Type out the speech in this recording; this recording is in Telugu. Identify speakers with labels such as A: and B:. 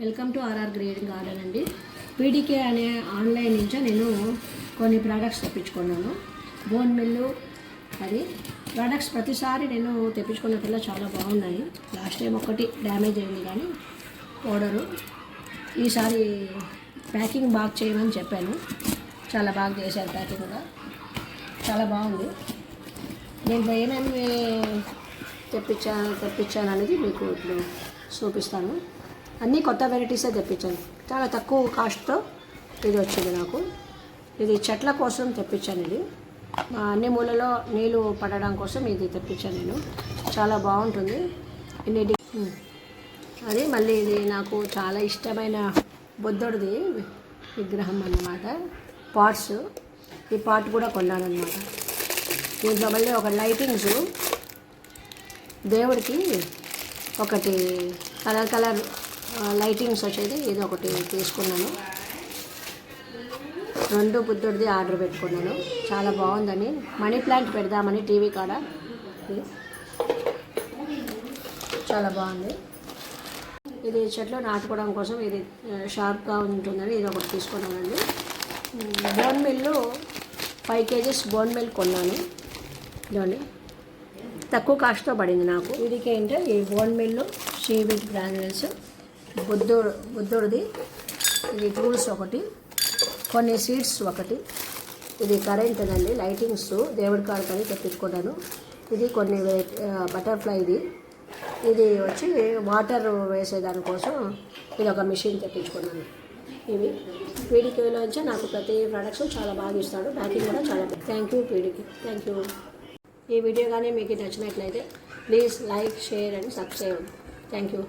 A: Welcome to RR grading garden అండి. పీడికే అనే ఆన్లైన్ నుంచి నేను కొన్ని ప్రోడక్ట్స్ తెప్పించుకున్నాను. బోన్ మిల్లు అది ప్రోడక్ట్స్ ప్రతిసారి నేను తెప్పించుకున్నప్పుడల్లా చాలా బాగున్నాయి. లాస్ట్ టైం ఒకటి డ్యామేజ్ అయింది కానీ పౌడరు. ఈసారి ప్యాకింగ్ బాగా చేయమని చెప్పాను. చాలా బాగా చేశారు ప్యాకింగ్ కూడా. చాలా బాగుంది. నేను ఏమేమి తెప్పించా తెప్పించాను అనేది మీకు ఇప్పుడు చూపిస్తాను. అన్నీ కొత్త వెరైటీసే తెప్పించాను. చాలా తక్కువ కాస్ట్తో ఇది వచ్చింది నాకు. ఇది చెట్ల కోసం తెప్పించాను ఇది. అన్ని మూలలో నీళ్ళు పడడం కోసం ఇది తెప్పించాను నేను. చాలా బాగుంటుంది. ఇన్ని అది మళ్ళీ ఇది నాకు చాలా ఇష్టమైన బుద్ధుడిది విగ్రహం అన్నమాట. పాట్స్. ఈ పాట్ కూడా కొన్నాను అనమాట దీంట్లో మళ్ళీ ఒక లైటింగ్స్ దేవుడికి ఒకటి కలర్ కలర్ లైటింగ్స్ వచ్చేది ఇది ఒకటి తీసుకున్నాను. రెండు బుద్ధుడిది ఆర్డర్ పెట్టుకున్నాను. చాలా బాగుందని. మనీ ప్లాంట్ పెడదామని టీవీ కాడ. చాలా బాగుంది. ఇది చెట్లు నాటుకోవడం కోసం ఇది షార్ప్గా ఉంటుందని ఇది ఒకటి తీసుకున్నానండి. Bone mill five kgs bone mill కొన్నాను. ఇదండి తక్కువ కాస్ట్తో పడింది నాకు. ఇదికేంటే ఈ బోన్ మిల్లు సీవిడ్ గ్రాన్యుల్స్ బుద్ధుడు బుద్ధుడిది ఇది టూల్స్ ఒకటి కొన్ని సీడ్స్ ఒకటి. ఇది కరెంట్ అండి లైటింగ్స్ దేవుడి కాడకని తెప్పించుకున్నాను ఇది కొన్ని బటర్ఫ్లైది ఇది వచ్చి వాటర్ వేసేదానికోసం ఇది ఒక మిషన్ తెప్పించుకున్నాను. ఇవి. పీడికేలోంచి నాకు ప్రతి ప్రొడక్ట్స్ చాలా బాగా ఇస్తాడు. ప్యాకింగ్ కూడా చాలా thank you Peediki. Thank you. ఈ వీడియో కానీ మీకు నచ్చినట్లయితే please like share and subscribe. Thank you.